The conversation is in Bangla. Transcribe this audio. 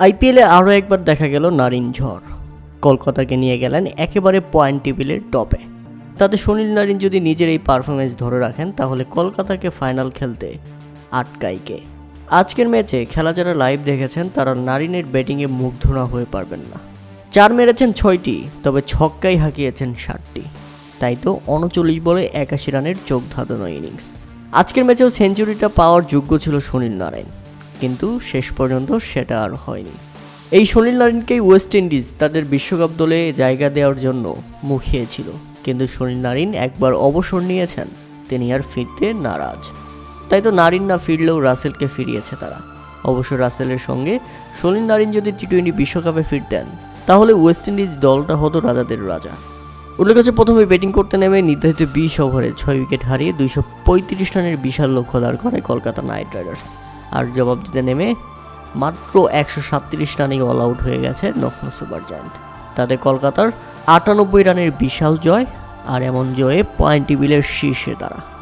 আইপিএলে আরও একবার দেখা গেল নারিন ঝড়। কলকাতাকে নিয়ে গেলেন একেবারে পয়েন্ট টেবিলের টপে। তাতে সুনীল নারিন যদি নিজের এই পারফরমেন্স ধরে রাখেন, তাহলে কলকাতাকে ফাইনাল খেলতে আটকাইকে আজকের ম্যাচে খেলা যারা লাইভ দেখেছেন, তারা নারিনের ব্যাটিংয়ে মুগ্ধ না হয়ে পারবেন না। চার মেরেছেন ছয়টি, তবে ছক্কাই হাঁকিয়েছেন ষাটটি তাই তো উনচল্লিশ বলে একাশি রানের চোখ ধাঁধানো ইনিংস। আজকের ম্যাচেও সেঞ্চুরিটা পাওয়ার যোগ্য ছিল সুনীল নারায়ণ। কিন্তু শেষ পর্যন্ত সেটা আর হয়নি। এই সুনীল নারিনকেই ওয়েস্ট ইন্ডিজ তাদের বিশ্বকাপ দলে জায়গা দেওয়ার জন্য মুখিয়েছিল। কিন্তু সুনীল নারিন একবার অবসর নিয়েছেন, তিনি আর ফিরতে নারাজ। তাই তো নারিন না ফিরলেও রাসেলকে ফিরিয়েছে তারা। অবশ্য রাসেলের সঙ্গে সুনীল নারিন যদি টি টোয়েন্টি বিশ্বকাপে ফিরতেন, তাহলে ওয়েস্ট ইন্ডিজ দলটা হতো রাজাদের রাজা। উল্লেখ আছে প্রথমে ব্যাটিং করতে নেমে নির্ধারিত বিশ ওভারে ছয় উইকেট হারিয়ে দুইশো পঁয়ত্রিশ রানের বিশাল লক্ষ্য দাঁড় করে কলকাতা নাইট রাইডার্স। আর জবাব দিতে নেমে মাত্র একশো সাতত্রিশ রানেই অল আউট হয়ে গেছে লখনৌ সুপার জায়ান্ট। তাতে কলকাতার আটানব্বই রানের বিশাল জয় আর এমন জয়ে পয়েন্ট টেবিলের শীর্ষে তারা।